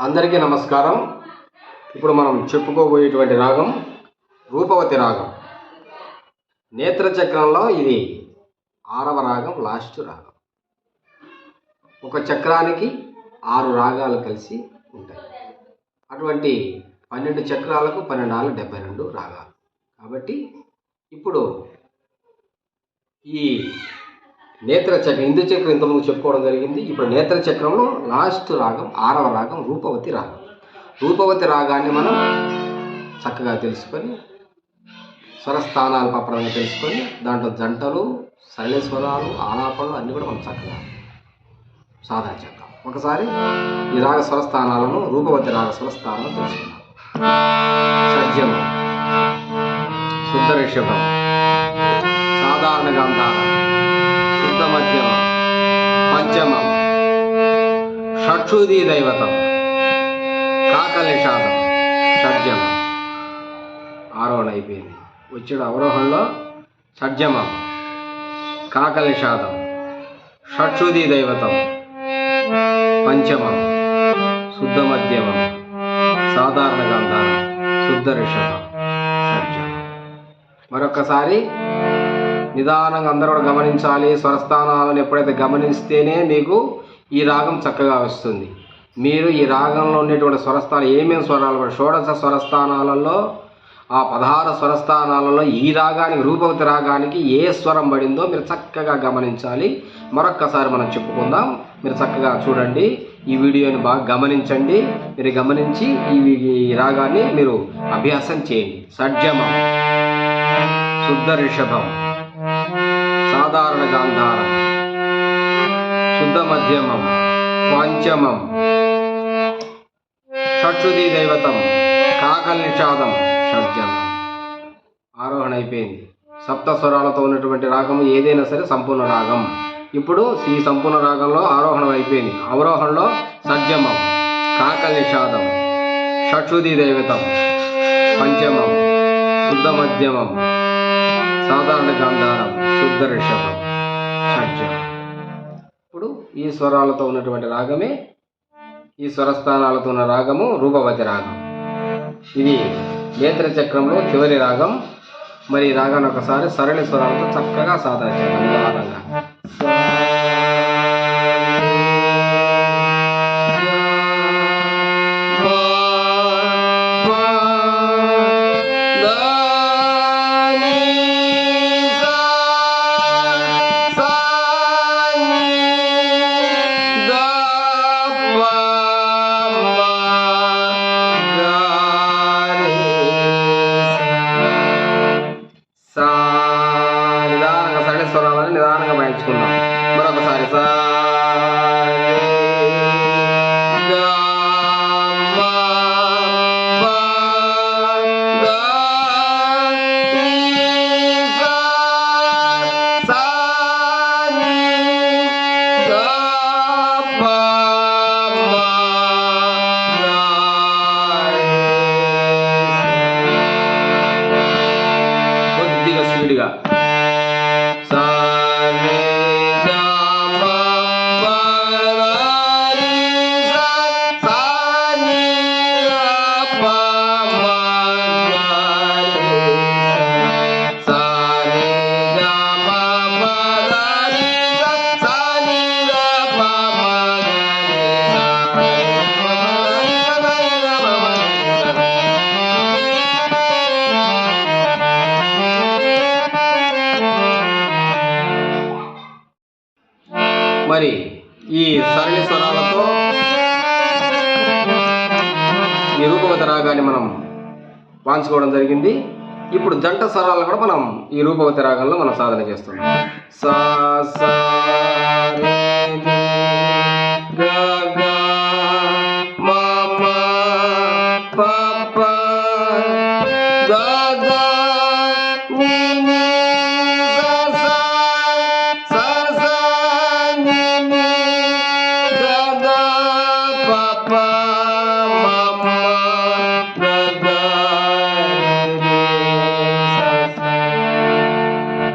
అందరికీ నమస్కారం. ఇప్పుడు మనం చెప్పుకోబోయేటువంటి రాగం రూపవతి రాగం. నేత్ర చక్రంలో ఇది ఆరవ రాగం లాస్ట్ రాగం. ఒక చక్రానికి ఆరు రాగాలు కలిసి ఉంటాయి. అటువంటి పన్నెండు చక్రాలకు పన్నెండు నాలుగు డెబ్బై రెండు రాగాలు. కాబట్టి ఇప్పుడు ఈ నేత్ర చక్రం ఇందు చక్రం ఇంతకుముందు చెప్పుకోవడం జరిగింది. ఇప్పుడు నేత్ర చక్రంలో లాస్ట్ రాగం ఆరవ రాగం రూపవతి రాగం. రూపవతి రాగాన్ని మనం చక్కగా తెలుసుకొని స్వరస్థానాలు పప్పడంగా తెలుసుకొని దాంట్లో జంటలు సరళ స్వరాలు ఆలాపనలు అన్నీ కూడా మనం చక్కగా సాధన చేద్దాం. ఒకసారి ఈ రాగ స్వరస్థానాలను రూపవతి రాగ స్వరస్థానాలను తెలుసుకుందాం. సజ్జమం శుద్ధ రిషభం. సాధారణ గంధారం శుద్ధ మధ్యమం. పంచమం షక్షుదీ దైవతం. కాకలిషాదం షడ్జమం ఆరోహణ అయిపోయింది వచ్చిన అవరోహణలో షడ్జమం కాకలిషాదం షక్షుదీ దైవతం. పంచమం. శుద్ధ మధ్యమం. సాధారణ గంధారం శుద్ధ రిషభం. షడ్జమం మరొకసారి నిదానంగా అందరూ కూడా గమనించాలి. స్వరస్థానాలను ఎప్పుడైతే గమనిస్తేనే మీకు ఈ రాగం చక్కగా వస్తుంది. మీరు ఈ రాగంలో ఉండేటువంటి స్వరస్థానం ఏమేమి స్వరాలు షోడశ స్వరస్థానాలలో ఆ పదహారు స్వరస్థానాలలో ఈ రాగానికి రూపవతి రాగానికి ఏ స్వరం పడిందో మీరు చక్కగా గమనించాలి. మరొక్కసారి మనం చెప్పుకుందాం. మీరు చక్కగా చూడండి. ఈ వీడియోని బాగా గమనించండి. మీరు గమనించి ఈ ఈ రాగాన్ని మీరు అభ్యాసం చేయండి. సడ్జమం శుద్ధ రిషభం. సాధారణ గాంధారం. శుద్ధ మధ్యమం పంచమం షక్షుదీ దైవతం కాకల్ నిషాదం షడ్జమం. ఆరోహణ అయిపోయింది. సప్త స్వరాలతో ఉన్నటువంటి రాగము ఏదైనా సరే సంపూర్ణ రాగం. ఇప్పుడు ఈ సంపూర్ణ రాగంలో ఆరోహణం అయిపోయింది. అవరోహణలో సజ్జమం కాకల్ నిషాదం షక్షుదీ దైవతం పంచమం శుద్ధ మధ్యమం సాధారణ గాంధారం శుద్ధ రిషభం షడ్జం ఇప్పుడు ఈ స్వరాలతో ఉన్నటువంటి రాగమే ఈ స్వరస్థానాలతో ఉన్న రాగము రూపవతి రాగం. ఇది నేత్ర చక్రంలో చివరి రాగం. మరి రాగాన్ని ఒకసారి సరళ స్వరాలతో చక్కగా సాధన చేద్దాం. నిదానంగా ఈ సరళ స్వరాలతో ఈ రూపవతి రాగాన్ని మనం వాంచుకోవడం జరిగింది. ఇప్పుడు జంట స్వరాలు కూడా మనం ఈ రూపవతి రాగంలో మనం సాధన చేస్తున్నాం. సా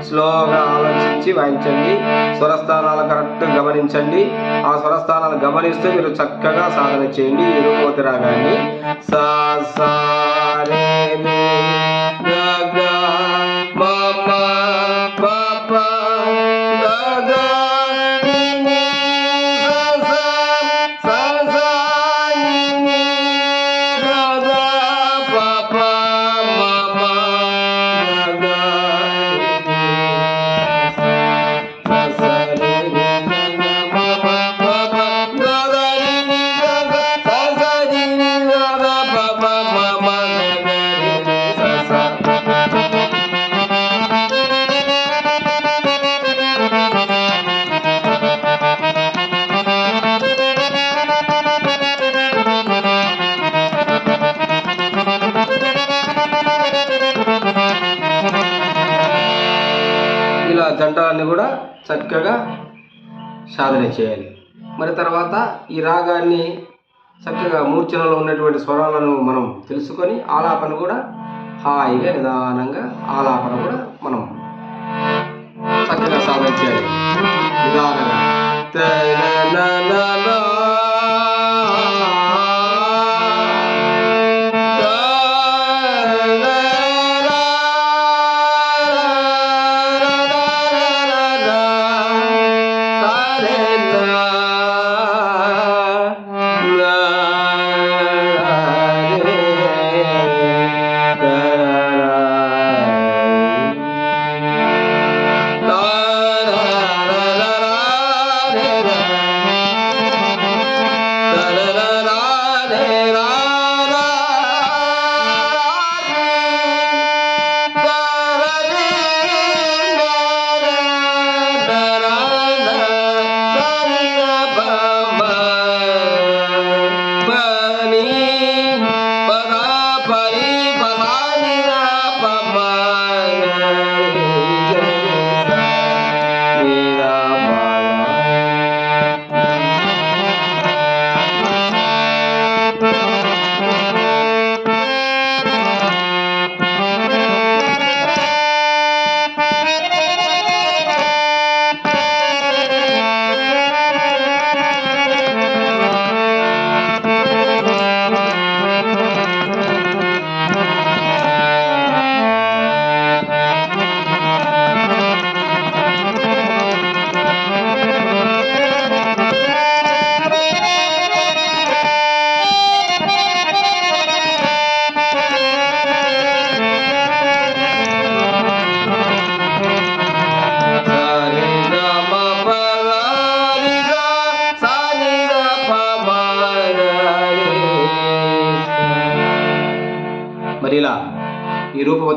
స్లోగా ఆలోచించి వాయించండి. స్వరస్థానాలు కరెక్ట్ గమనించండి. ఆ స్వరస్థానాలు గమనిస్తూ మీరు చక్కగా సాధన చేయండి. ఈ రాగాన్ని సా సా రే జంటలన్నీ కూడా చక్కగా సాధన చేయాలి. మరి తర్వాత ఈ రాగాన్ని చక్కగా మూర్ఛనలో ఉన్నటువంటి స్వరాలను మనం తెలుసుకొని ఆలాపన కూడా హాయిగా నిదానంగా ఆలాపన కూడా మనం చక్కగా సాధన చేయాలి. నిదానంగా.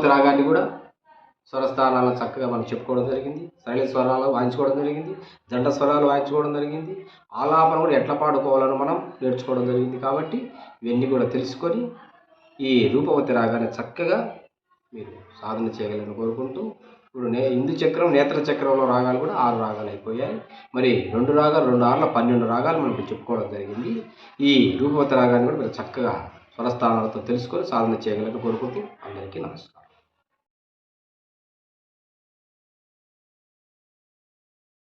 ఈ రాగాన్ని కూడా స్వరస్థానాలను చక్కగా మనం చెప్పుకోవడం జరిగింది. సరళ స్వరాలు వాయించుకోవడం జరిగింది. జంట స్వరాలు వాయించుకోవడం జరిగింది. ఆలాపన కూడా ఎట్లా పాడుకోవాలని మనం నేర్చుకోవడం జరిగింది కాబట్టి ఇవన్నీ కూడా తెలుసుకొని ఈ రూపవతి రాగాన్ని చక్కగా మీరు సాధన చేయగలని కోరుకుంటూ ఇప్పుడు నే ఇందు చక్రం నేత్ర చక్రంలో రాగాలు కూడా ఆరు రాగాలు అయిపోయాయి. మరి రెండు రాగాలు రెండు ఆరుల పన్నెండు రాగాలు మనం చెప్పుకోవడం జరిగింది. ఈ రూపవతి రాగాన్ని కూడా మీరు చక్కగా స్వరస్థానాలతో తెలుసుకొని సాధన చేయగలని కోరుకుంటూ అందరికీ నమస్కారం.